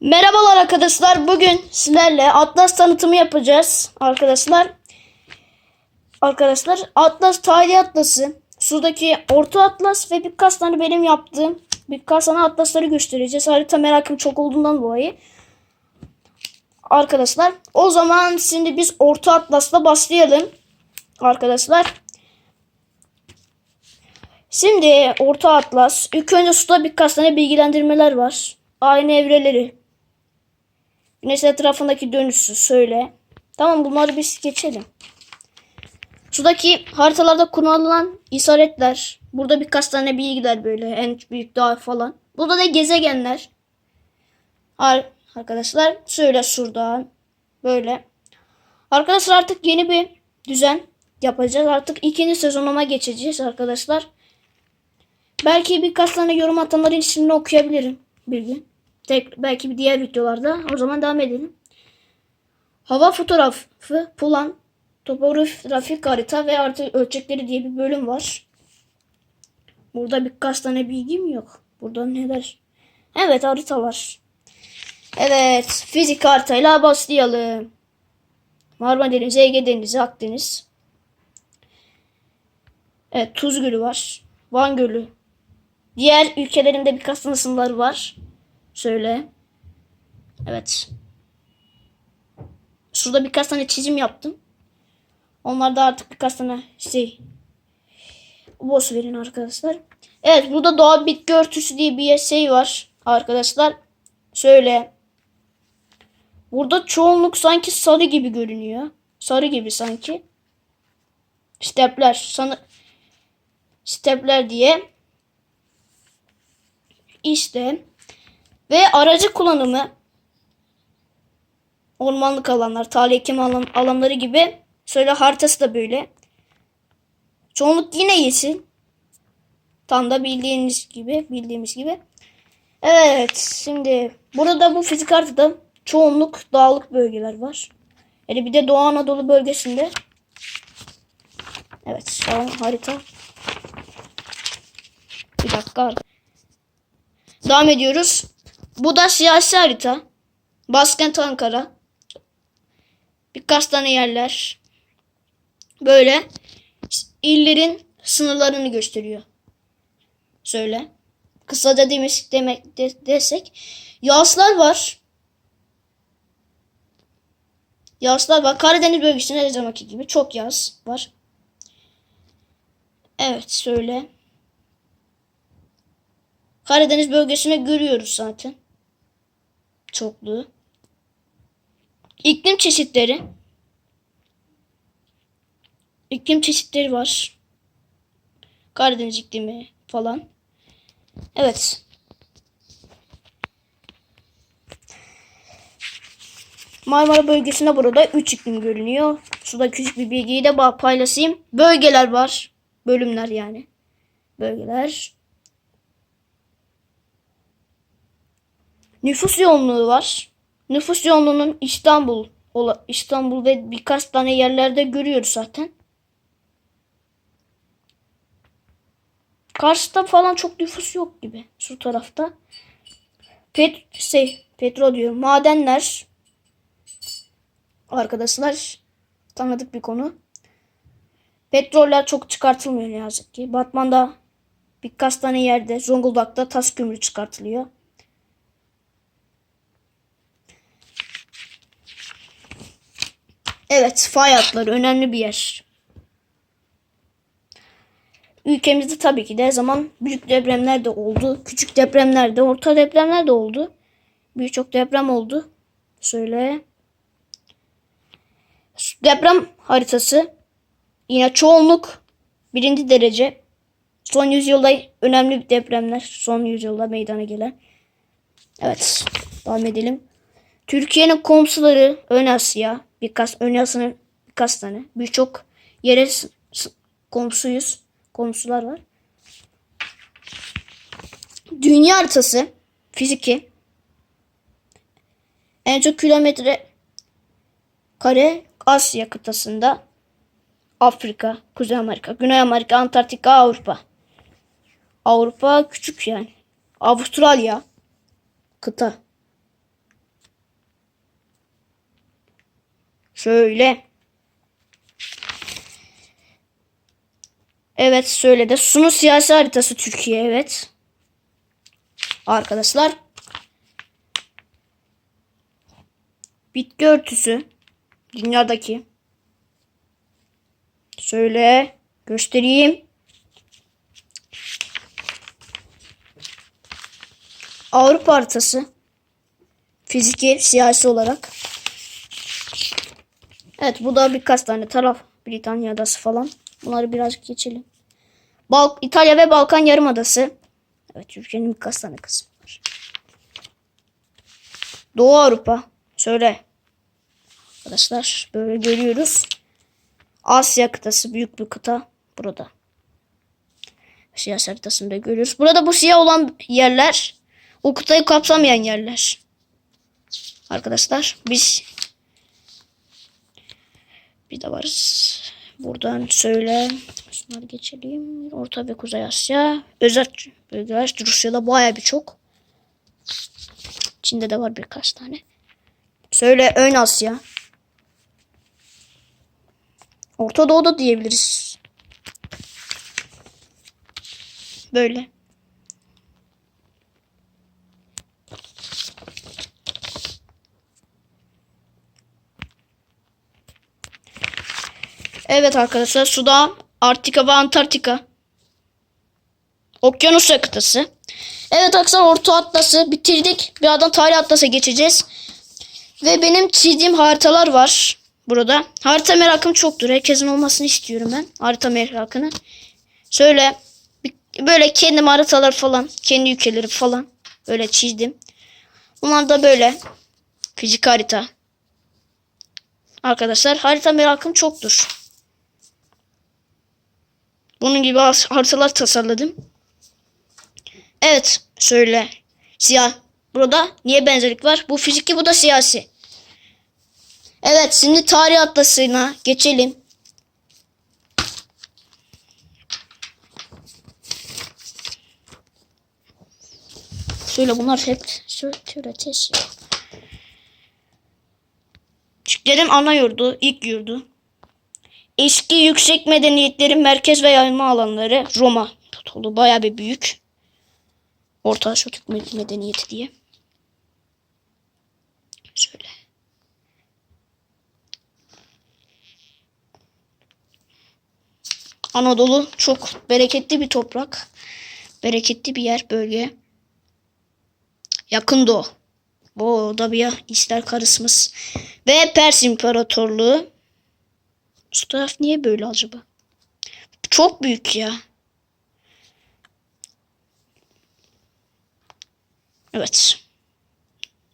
Merhabalar arkadaşlar. Bugün sizlerle Atlas tanıtımı yapacağız arkadaşlar. Arkadaşlar Atlas tarihi atlası. Sudaki orta atlas ve birkaç tane benim yaptığım birkaç tane atlasları göstereceğiz. Harita merakım çok olduğundan dolayı. Arkadaşlar o zaman şimdi biz orta atlasla başlayalım. Arkadaşlar. Şimdi orta atlas. İlk önce suda birkaç tane bilgilendirmeler var. Aynı evreleri, Güneş etrafındaki dönüşü söyle. Tamam bunları biz geçelim. Sudaki haritalarda kullanılan işaretler. Burada birkaç tane bilgiler böyle. En büyük dağ falan. Burada da gezegenler. Ar- Arkadaşlar söyle şuradan. Böyle. Arkadaşlar artık yeni bir düzen yapacağız. Artık ikinci sezonuma geçeceğiz arkadaşlar. Belki birkaç tane yorum atanların ismini okuyabilirim bir gün. Tek, belki bir diğer videolarda. O zaman devam edelim. Hava fotoğrafı, plan, topografik harita ve artı ölçekleri diye bir bölüm var. Burada birkaç tane bilgim yok. Burada neler? Evet harita var. Evet fizik haritayla başlayalım. Marmara Denizi, Ege Denizi, Akdeniz. Evet Tuz Gölü var. Van Gölü. Diğer ülkelerinde birkaç tane sınırları var. Şöyle. Evet. Şurada birkaç tane çizim yaptım. Onlar da artık birkaç tane şey. Boş verin arkadaşlar. Evet burada doğa bitki örtüsü diye bir şey var arkadaşlar. Şöyle. Burada çoğunluk sanki sarı gibi görünüyor. Sarı gibi sanki. Stepler. Sana stepler diye. İşte ve aracı kullanımı ormanlık alanlar, tarla ekim alan, alanları gibi söyle haritası da böyle. Çoğunluk yine yeşil. Tam da bildiğiniz gibi, bildiğimiz gibi. Evet, şimdi burada bu fizik haritada çoğunluk dağlık bölgeler var. Yani bir de Doğu Anadolu bölgesinde. Evet, şu harita. Bir dakika. Devam ediyoruz. Bu da siyasi harita. Başkent Ankara. Birkaç tane yerler. Böyle illerin sınırlarını gösteriyor. Söyle. Kısaca demiş demek de, desek. Yağslar var. Yağslar var. Karadeniz bölgesinde her zamanki gibi çok yağs var. Evet söyle. Karadeniz bölgesine görüyoruz zaten. Çokluğu. İklim çeşitleri. İklim çeşitleri var. Karadeniz iklimi falan. Evet. Marmara bölgesinde burada 3 iklim görünüyor. Suda küçük bir bilgiyi de paylaşayım. Bölgeler var. Bölümler yani. Bölgeler. Nüfus yoğunluğu var. Nüfus yoğunluğunun İstanbul, İstanbul ve birkaç tane yerlerde görüyoruz zaten. Kars'ta falan çok nüfus yok gibi şu tarafta. Pet şey, petrol diyor. Madenler arkadaşlar tanıdık bir konu. Petroller çok çıkartılmıyor ne yazık ki. Batman'da birkaç tane yerde Zonguldak'ta tas kömürü çıkartılıyor. Evet, fay hatları önemli bir yer. Ülkemizde tabii ki de her zaman büyük depremler de oldu. Küçük depremler de, orta depremler de oldu. Birçok deprem oldu. Söyle. Deprem haritası. Yine çoğunluk birinci derece. Son yüzyılda önemli depremler. Son yüzyılda meydana gelen. Evet. Devam edelim. Türkiye'nin komşuları Ön Asya, birkaç Ön Asya'nın birkaç tane. Birçok yere komşuyuz. Komşular var. Dünya haritası fiziki en çok kilometre kare Asya kıtasında Afrika, Kuzey Amerika, Güney Amerika, Antarktika, Avrupa. Avrupa küçük yani. Avustralya kıta. Şöyle. Evet söyledi. Sunu siyasi haritası Türkiye evet. Arkadaşlar. Bitki örtüsü. Dünyadaki. Şöyle göstereyim. Avrupa haritası. Fiziki, siyasi olarak. Evet bu da birkaç tane taraf. Britanya adası falan. Bunları birazcık geçelim. Bal İtalya ve Balkan Yarımadası. Evet Türkiye'nin birkaç tane kısmı var. Doğu Avrupa. Söyle. Arkadaşlar böyle görüyoruz. Asya kıtası büyük bir kıta burada. Siyasi haritasında görüyoruz. Burada bu siyah olan yerler o kıtayı kapsamayan yerler. Arkadaşlar biz bir de varız. Buradan söyle. Şunları geçelim. Orta ve Kuzey Asya. Özel bölgeler. Rusya'da baya bir çok. Çin'de de var birkaç tane. Söyle Ön Asya. Orta Doğu'da diyebiliriz. Böyle. Evet arkadaşlar suda Arktika ve Antarktika. Okyanus kıtası. Evet arkadaşlar Orta Atlas'ı bitirdik. Birazdan Tarih Atlas'a geçeceğiz. Ve benim çizdiğim haritalar var burada. Harita merakım çoktur. Herkesin olmasını istiyorum ben. Harita merakını. Şöyle böyle kendim haritalar falan. Kendi ülkeleri falan. Böyle çizdim. Bunlar da böyle. Fizik harita. Arkadaşlar harita merakım çoktur. Bunun gibi har- haritalar tasarladım. Evet söyle. Siyah. Burada niye benzerlik var? Bu fiziki bu da siyasi. Evet şimdi tarih atlasına geçelim. Şöyle bunlar hep teoretesi. Türklerin ana yurdu, ilk yurdu. Eski yüksek medeniyetlerin merkez ve yayılma alanları Roma. Tolu bayağı bir büyük. Orta Asya Türk medeniyeti diye. Şöyle. Anadolu çok bereketli bir toprak. Bereketli bir yer, bölge. Yakın Doğu. Bu da bir İster karısımız. Ve Pers İmparatorluğu. Şu taraf niye böyle acaba? Çok büyük ya. Evet.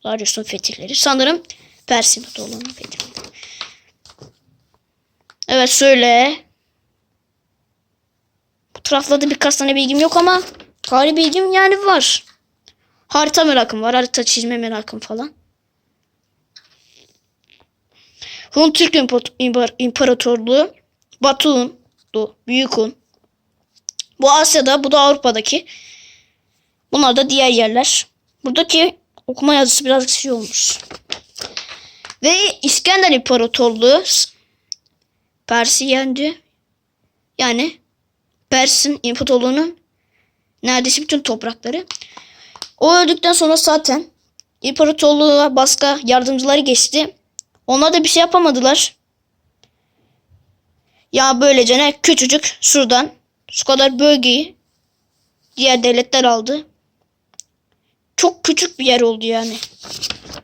Darius'un fetihleri. Sanırım Pers İmparatorluğu'nun fetihleri. Evet söyle. Bu taraflarda birkaç tane bilgim yok ama tarih bilgim yani var. Harita merakım var. Harita çizme merakım falan. Hun Türk İmpa- İmpa- İmparatorluğu. Batı Hun. Du, Büyük Hun. Bu Asya'da, bu da Avrupa'daki. Bunlar da diğer yerler. Buradaki okuma yazısı biraz şey olmuş. Ve İskender İmparatorluğu Pers'i yendi. Yani Pers'in imparatorluğunun neredeyse bütün toprakları. O öldükten sonra zaten imparatorluğa başka yardımcıları geçti. Onlar da bir şey yapamadılar. Ya böylece ne küçücük şuradan şu kadar bölgeyi diğer devletler aldı. Çok küçük bir yer oldu yani.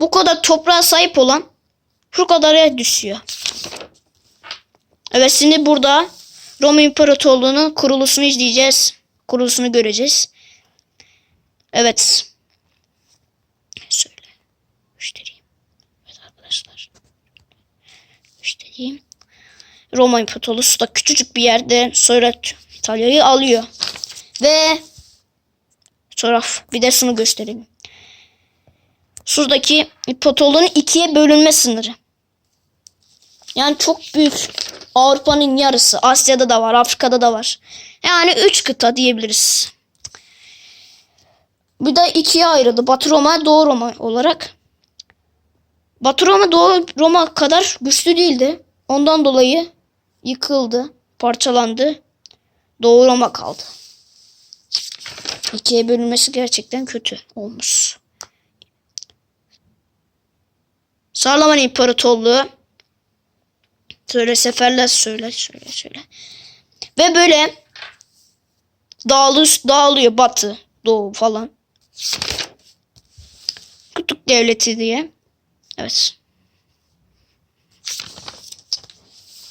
Bu kadar toprağa sahip olan şu kadar yer düşüyor. Evet şimdi burada Roma İmparatorluğu'nun kuruluşunu izleyeceğiz. Kuruluşunu göreceğiz. Evet. Şöyle göstereyim. Evet arkadaşlar. Göstereyim. Roma İmparatorluğu da küçücük bir yerde sonra İtalya'yı alıyor. Ve sonra bir de şunu gösterelim. Şuradaki İmparatorluğun ikiye bölünme sınırı. Yani çok büyük. Avrupa'nın yarısı. Asya'da da var. Afrika'da da var. Yani üç kıta diyebiliriz. Bir de ikiye ayrıldı. Batı Roma, Doğu Roma olarak. Batı Roma Doğu Roma kadar güçlü değildi. Ondan dolayı yıkıldı, parçalandı. Doğu Roma kaldı. İkiye bölünmesi gerçekten kötü olmuş. Sarlaman İmparatorluğu söyle seferler söyle söyle söyle. Ve böyle dağılıyor, dağılıyor batı, doğu falan. Kutup devleti diye. Evet.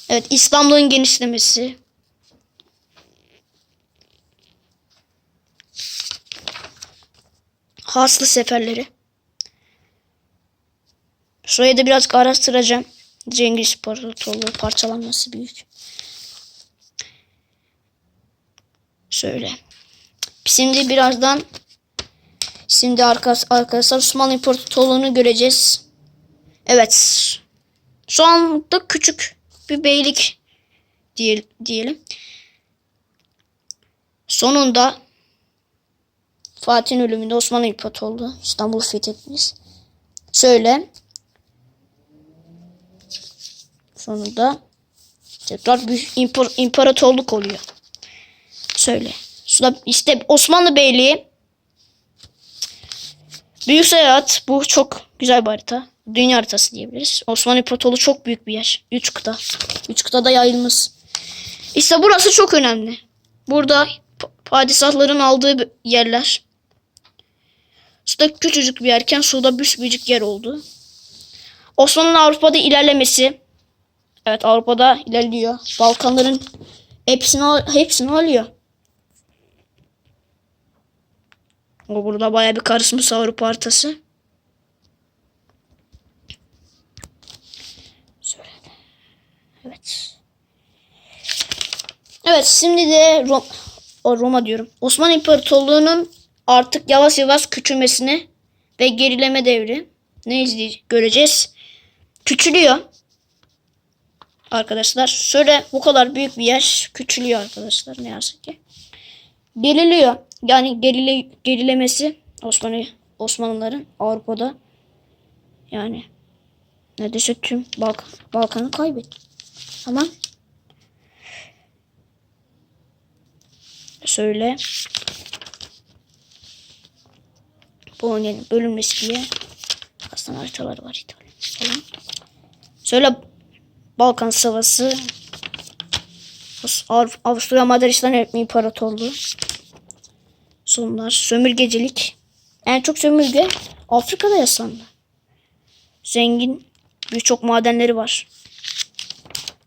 Evet İstanbul'un genişlemesi. Haslı seferleri. Şurayı da biraz araştıracağım. Cengiz İmparatorluğu parçalanması büyük. Şöyle. Şimdi birazdan şimdi arkadaşlar Osmanlı İmparatorluğu'nu göreceğiz. Evet. Şu anda küçük bir beylik diye- diyelim. Sonunda Fatih'in ölümünde Osmanlı İmparatorluğu İstanbul'u fethetmiş. Şöyle sonunda tekrar bir impar- imparatorluk oluyor. Söyle. Şurada işte Osmanlı Beyliği Büyük Seyahat bu çok güzel bir harita. Dünya haritası diyebiliriz. Osmanlı İmparatorluğu çok büyük bir yer. Üç kıta. Üç kıtada yayılmış. İşte burası çok önemli. Burada pa- padişahların aldığı yerler. Suda küçücük bir yerken suda büyük yer oldu. Osmanlı'nın Avrupa'da ilerlemesi. Evet Avrupa'da ilerliyor. Balkanların hepsini, hepsini alıyor. O burada baya bir karışmış Avrupa haritası. Şöyle. Evet. Evet şimdi de Rom o Roma diyorum. Osmanlı İmparatorluğu'nun artık yavaş yavaş küçülmesini ve gerileme devri ne izleyeceğiz göreceğiz. Küçülüyor. Arkadaşlar şöyle bu kadar büyük bir yer küçülüyor arkadaşlar ne yazık ki. Geriliyor. Yani gerile, gerilemesi Osmanlı Osmanlıların Avrupa'da yani neredeyse tüm Balk Balkan'ı kaybetti. Ama söyle bu oyunun bölünmesi diye aslında haritaları var falan. Söyle Balkan Savaşı Av- Avusturya Macaristan İmparatorluğu Sonlar sömürgecilik. En çok sömürge Afrika'da yaşandı. Zengin birçok madenleri var.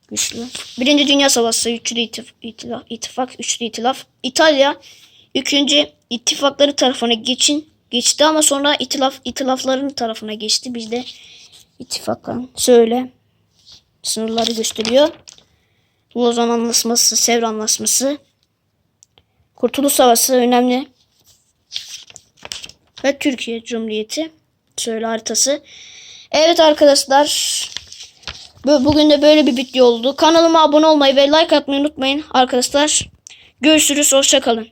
Güçlü. Birinci Dünya Savaşı, Üçlü İttif- İtilaf, İttifak, Üçlü İtilaf. İtalya üçüncü ittifakları tarafına geçin geçti ama sonra itilaf itilafların tarafına geçti. Biz de ittifakların şöyle sınırları gösteriyor. Lozan Anlaşması, Sevr Anlaşması, Kurtuluş Savaşı önemli. Ve Türkiye Cumhuriyeti. Şöyle haritası. Evet arkadaşlar. Bu- Bugün de böyle bir video oldu. Kanalıma abone olmayı ve like atmayı unutmayın arkadaşlar. Görüşürüz. Hoşçakalın.